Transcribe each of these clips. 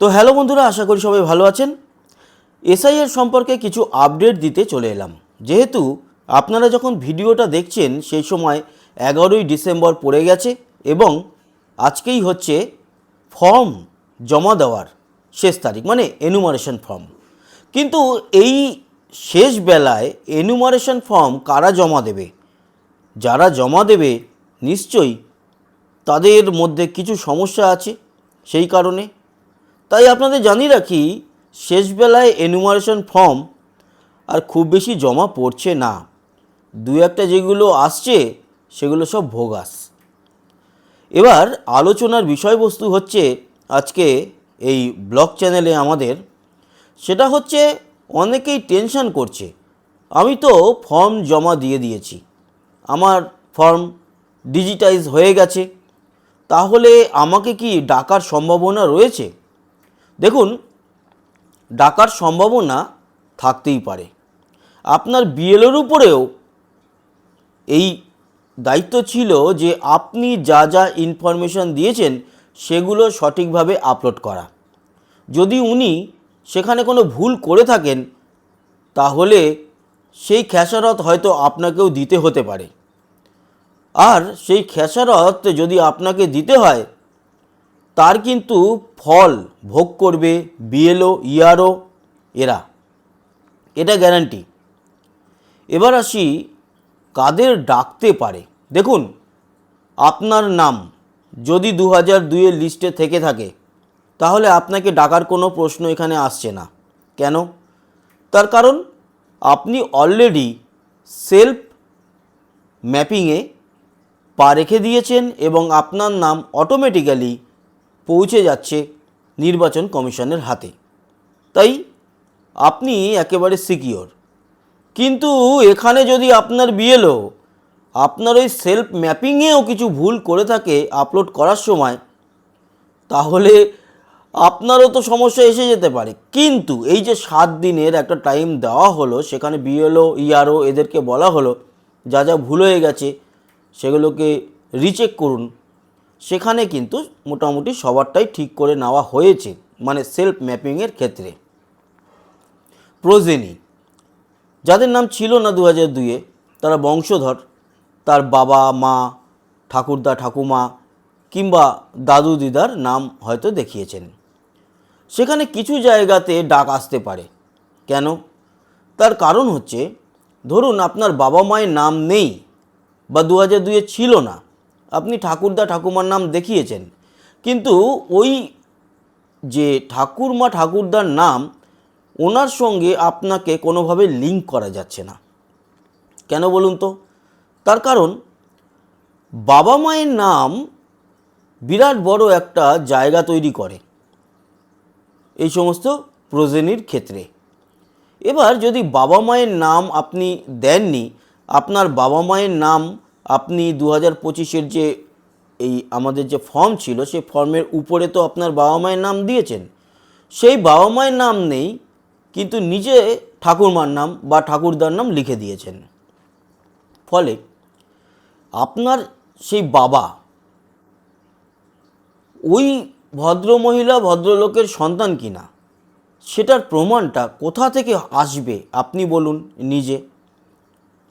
তো হ্যালো বন্ধুরা, আশা করি সবাই ভালো আছেন। এসআইআর সম্পর্কে কিছু আপডেট দিতে চলে এলাম। যেহেতু আপনারা যখন ভিডিওটা দেখছেন, সেই সময় এগারোই ডিসেম্বর পড়ে গেছে এবং আজকেই হচ্ছে ফর্ম জমা দেওয়ার শেষ তারিখ মানে এনুমারেশন ফর্ম কিন্তু এই শেষ বেলায় এনুমারেশন ফর্ম কারা জমা দেবে? যারা জমা দেবে, নিশ্চয়ই তাদের মধ্যে কিছু সমস্যা আছে, সেই কারণে তাই আপনাদের জানিয়ে রাখি, শেষবেলায় এনুমারেশন ফর্ম আর খুব বেশি জমা পড়ছে না। দু একটা যেগুলো আসছে, সেগুলো সব ভোগাস। এবার আলোচনার বিষয়বস্তু হচ্ছে আজকে এই ব্লগ চ্যানেলে আমাদের। সেটা হচ্ছে অনেকেই টেনশন করছে। আমি তো ফর্ম জমা দিয়ে দিয়েছি। আমার ফর্ম ডিজিটাইজ হয়ে গেছে। তাহলে আমাকে কি ডাকার সম্ভাবনা রয়েছে? দেখুন, ডাকার সম্ভাবনা থাকতেই পারে। আপনার বিএলের উপরেও এই দায়িত্ব ছিল যে আপনি যা যা ইনফরমেশন দিয়েছেন, সেগুলো সঠিকভাবে আপলোড করা। যদি উনি সেখানে কোনো ভুল করে থাকেন, তাহলে সেই খেসারত হয়তো আপনাকেও দিতে হতে পারে। আর সেই খেসারত যদি আপনাকে দিতে হয় তার কিন্তু ফল ভোগ করবে বিএলও, ইআরও, এরা। এটা গ্যারান্টি এবার আসি কাদের ডাকতে পারে। দেখুন, আপনার নাম যদি দু হাজার দুইয়ের লিস্টে থেকে থাকে, তাহলে আপনাকে ডাকার কোনো প্রশ্ন এখানে আসছে না। কেন? তার কারণ, আপনি অলরেডি সেলফ ম্যাপিংয়ে পা রেখে দিয়েছেন এবং আপনার নাম অটোমেটিক্যালি পৌঁছে যাচ্ছে নির্বাচন কমিশনের হাতে। তাই আপনি একেবারে সিকিওর। কিন্তু এখানে যদি আপনার বিএলও আপনার ওই সেলফ ম্যাপিংয়েও কিছু ভুল করে থাকে আপলোড করার সময়, তাহলে আপনারও তো সমস্যা এসে যেতে পারে। কিন্তু এই যে সাত দিনের একটা টাইম দেওয়া হলো, সেখানে বিএলও, ইআরও এদেরকে বলা হলো, যা যা ভুল হয়ে গেছে সেগুলোকে রিচেক করুন। সেখানে কিন্তু মোটামুটি সবারটাই ঠিক করে নেওয়া হয়েছে মানে সেলফ ম্যাপিংয়ের ক্ষেত্রে। প্রোজেনি, যাদের নাম ছিল না দু হাজার দুইয়ে, তারা বংশধর। তার বাবা, মা, ঠাকুরদা, ঠাকুমা, কিংবা দাদু দিদার নাম হয়তো দেখিয়েছেন। সেখানে কিছু জায়গাতে ডাক আসতে পারে। কেন? তার কারণ হচ্ছে, ধরুন আপনার বাবা মায়ের নাম নেই, বা দু হাজার দুইয়ে ছিল না আপনি ঠাকুরদা ঠাকুমার নাম দেখিয়েছেন। কিন্তু ওই যে ঠাকুরমা ঠাকুরদার নাম, ওনার সঙ্গে আপনাকে কোনোভাবে লিঙ্ক করা যাচ্ছে না। কেন বলুন তো? তার কারণ, বাবা মায়ের নাম বিরাট বড় একটা জায়গা তৈরি করে এই সমস্ত প্রজেনির ক্ষেত্রে। এবার যদি বাবা মায়ের নাম আপনি দেননি, আপনার বাবা মায়ের নাম আপনি দু হাজার পঁচিশের যে এই আমাদের যে ফর্ম ছিল, সেই ফর্মের উপরে তো আপনার বাবা মায়ের নাম দিয়েছেন। সেই বাবা মায়ের নাম নেই, কিন্তু নিজে ঠাকুরমার নাম বা ঠাকুরদার নাম লিখে দিয়েছেন। ফলে আপনার সেই বাবা, ওই ভদ্রমহিলা, ভদ্রলোকের সন্তান কিনা, সেটার প্রমাণটা কোথা থেকে আসবে, আপনি বলুন নিজে।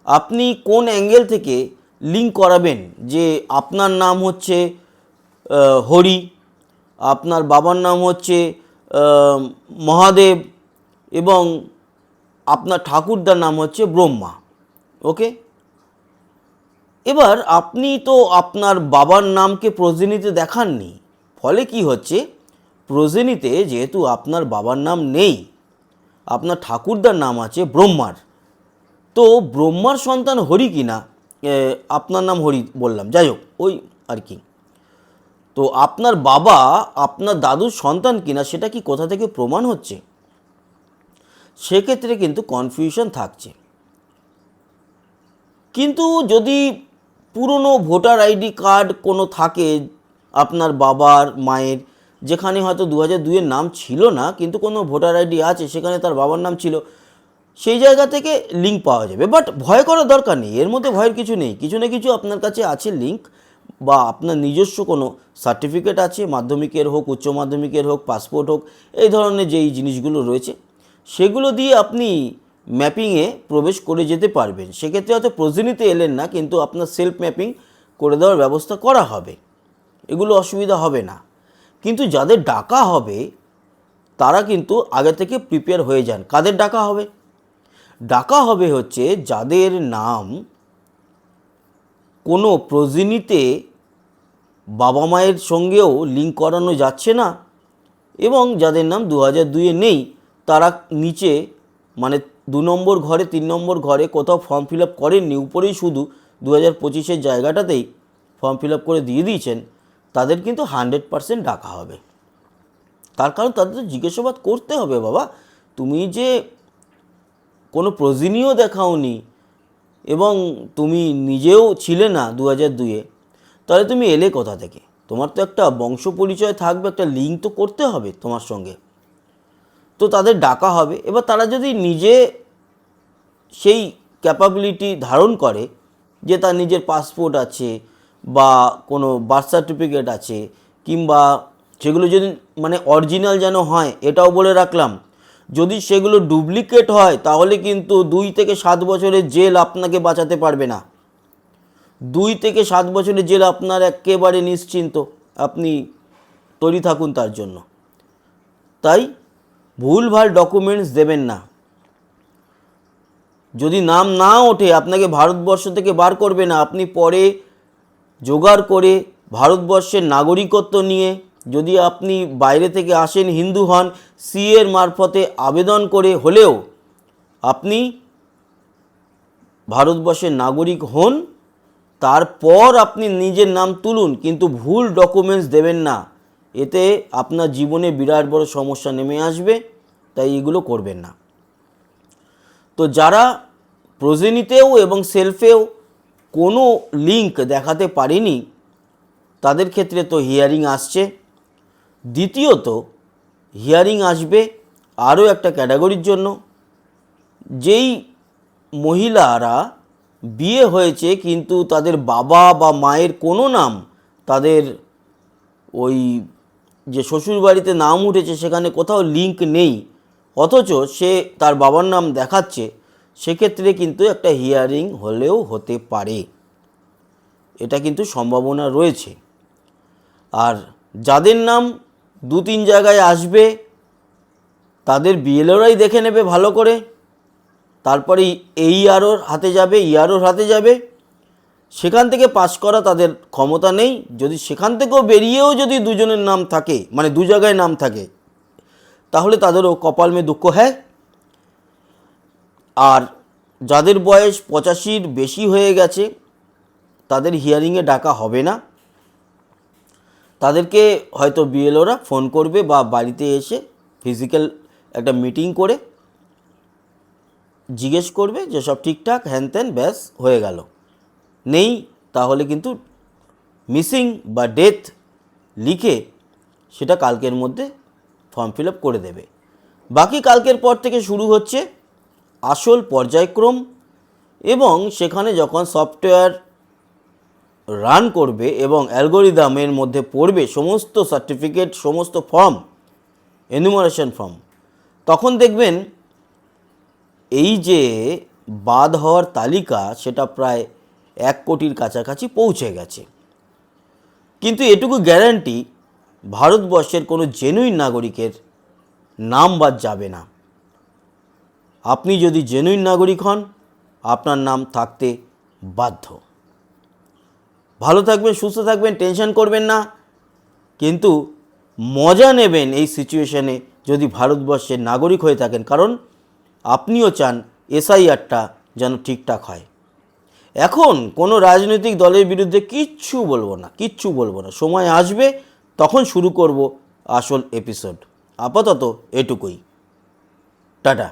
আপনি কোন অ্যাঙ্গেল থেকে লিঙ্ক করাবেন যে আপনার নাম হচ্ছে হরি, আপনার বাবার নাম হচ্ছে মহাদেব এবং আপনার ঠাকুরদার নাম হচ্ছে ব্রহ্মা, ওকে? এবার আপনি তো আপনার বাবার নামকে প্রজেনিতে দেখাননি, ফলে কি হচ্ছে? প্রজেনিতে যেহেতু আপনার বাবার নাম নেই, আপনার ঠাকুরদার নাম আছে ব্রহ্মার, তো ব্রহ্মার সন্তান হরি কিনা? আপনার নাম হরি বললাম, যাই হোক, ওই আর কি। তো আপনার বাবা, আপনার দাদুর সন্তান কিনা সেটা কি কোথা থেকে প্রমাণ হচ্ছে? সেক্ষেত্রে কিন্তু কনফিউশন থাকছে। কিন্তু যদি পুরনো ভোটার আইডি কার্ড কোনো থাকে আপনার বাবার, মায়ের, যেখানে হয়তো দু হাজার দুইয়ের নাম ছিল না, কিন্তু কোনো ভোটার আইডি আছে, সেখানে তার বাবার নাম ছিল সেই জায়গা থেকে লিঙ্ক পাওয়া যাবে। বাট ভয় করার দরকার নেই, এর মধ্যে ভয়ের কিছু নেই। কিছু না কিছু আপনার কাছে আছে লিঙ্ক বা আপনার নিজস্ব কোনো সার্টিফিকেট আছে, মাধ্যমিকের হোক, উচ্চ মাধ্যমিকের হোক পাসপোর্ট হোক, এই ধরনের যেই জিনিসগুলো রয়েছে, সেগুলো দিয়ে আপনি ম্যাপিংয়ে প্রবেশ করে যেতে পারবেন। সেক্ষেত্রে হয়তো প্রয়োজনীতে এলেন না, কিন্তু আপনার সেলফ ম্যাপিং করে দেওয়ার ব্যবস্থা করা হবে। এগুলো অসুবিধা হবে না। কিন্তু যাদের ডাকা হবে, তারা কিন্তু আগে থেকে প্রিপেয়ার হয়ে যান। কাদের ডাকা হবে? ডাকা হবে হচ্ছে যাদের নাম কোনো প্রজিনীতে বাবা মায়ের সঙ্গেও লিঙ্ক করানো যাচ্ছে না এবং যাদের নাম দু হাজার দুইয়ে নেই, তারা নিচে মানে দু নম্বর ঘরে, তিন নম্বর ঘরে কোথাও ফর্ম ফিল আপ করেননি, উপরেই শুধু দু হাজার পঁচিশের জায়গাটাতেই ফর্ম ফিল আপ করে দিয়ে দিয়েছেন, তাদের কিন্তু হান্ড্রেড পারসেন্ট ডাকা হবে। তার কারণ তাদের তো জিজ্ঞাসাবাদ করতে হবে বাবা, তুমি যে কোনো প্রয়োজনীয় দেখাওনি এবং তুমি নিজেও ছিলে না দু হাজার দুয়ে তাহলে তুমি এলে কোথা থেকে? তোমার তো একটা বংশ পরিচয় থাকবে, একটা লিঙ্ক তো করতে হবে তোমার সঙ্গে। তো তাদের ডাকা হবে, এবার তারা যদি নিজে সেই ক্যাপাবিলিটি ধারণ করে যে তার নিজের পাসপোর্ট আছে বা কোনো বার্থ সার্টিফিকেট আছে, কিংবা সেগুলো যদি মানে অরিজিনাল যেন হয়, এটাও বলে রাখলাম যদি সেগুলো ডুপ্লিকেট হয়, তাহলে কিন্তু দুই থেকে সাত বছরের জেল আপনাকে বাঁচাতে পারবে না। দুই থেকে সাত বছরের জেল আপনার একেবারে নিশ্চিন্ত, আপনি তৈরি থাকুন তার জন্য। তাই ভুলভাল ডকুমেন্টস দেবেন না। যদি নাম না ওঠে, আপনাকে ভারতবর্ষ থেকে বার করবে না, আপনি পরে জোগাড় করে ভারতবর্ষের নাগরিকত্ব নিয়ে যদি আপনি বাইরে থেকে আসেন, হিন্দু হন সি এর মারফতে আবেদন করে হলেও আপনি ভারতবর্ষের নাগরিক হন, তারপর আপনি নিজের নাম তুলুন, কিন্তু ভুল ডকুমেন্টস দেবেন না। এতে আপনার জীবনে বিরাট বড় সমস্যা নেমে আসবে, তাই এগুলো করবেন না। তো যারা প্রজেনিতেও এবং সেলফেও কোনো লিঙ্ক দেখাতে পারেনি, তাদের ক্ষেত্রে তো হিয়ারিং আসছে। দ্বিতীয়ত, হিয়ারিং আসবে আরও একটা ক্যাটাগরির জন্য। যেই মহিলারা বিয়ে হয়েছে কিন্তু তাদের বাবা বা মায়ের কোনো নাম তাদের ওই যে শ্বশুরবাড়িতে নাম উঠেছে সেখানে কোথাও লিঙ্ক নেই, অথচ সে তার বাবার নাম দেখাচ্ছে, সেক্ষেত্রে কিন্তু একটা হিয়ারিং হলেও হতে পারে। এটা কিন্তু সম্ভাবনা রয়েছে। আর যাদের নাম দু তিন জায়গায় আসবে, তাদের বিএলওরাই দেখে নেবে ভালো করে। তারপরে এই আরোর হাতে যাবে ইয়ারোর হাতে যাবে। সেখান থেকে পাস করা তাদের ক্ষমতা নেই। যদি সেখান থেকেও বেরিয়েও যদি দুজনের নাম থাকে মানে দু জায়গায় নাম থাকে, তাহলে তাদেরও কপাল মে দুঃখ হ্যায়। আর যাদের বয়স পঁচাশির বেশি হয়ে গেছে, তাদের হিয়ারিংয়ে ডাকা হবে না। তাদেরকে হয়তো বিএলওরা ফোন করবে বা বাড়িতে এসে ফিজিক্যাল একটা মিটিং করে জিজ্ঞেস করবে যে সব ঠিকঠাক, হ্যান ত্যান, ব্যাস, হয়ে গেল। নেই, তাহলে কিন্তু মিসিং বা ডেথ লিখে সেটা কালকের মধ্যে ফর্ম ফিল করে দেবে। বাকি কালকের পর থেকে শুরু হচ্ছে আসল পর্যায়ক্রম এবং সেখানে যখন সফটওয়্যার রান করবে এবং অ্যালগোরিদমের মধ্যে পড়বে সমস্ত সার্টিফিকেট সমস্ত ফর্ম এনুমারেশন ফর্ম তখন দেখবেন এই যে বাদ হওয়ার তালিকা সেটা প্রায় এক কোটির কাছাকাছি পৌঁছে গেছে। কিন্তু এটুকু গ্যারান্টি ভারতবর্ষের কোনো জেনুইন নাগরিকের নাম বাদ যাবে না। আপনি যদি জেনুইন নাগরিক হন, আপনার নাম থাকতে বাধ্য। ভালো থাকবেন, সুস্থ থাকবেন, টেনশন করবেন না। কিন্তু মজা নেবেন এই সিচুয়েশনে যদি ভারতবর্ষের নাগরিক হয়ে থাকেন। কারণ আপনিও চান এসআইআরটা যেন ঠিকঠাক হয়। এখন কোনো রাজনৈতিক দলের বিরুদ্ধে কিচ্ছু বলব না, কিচ্ছু বলব না। সময় আসবে, তখন শুরু করব আসল এপিসোড আপাতত এটুকুই। টাটা।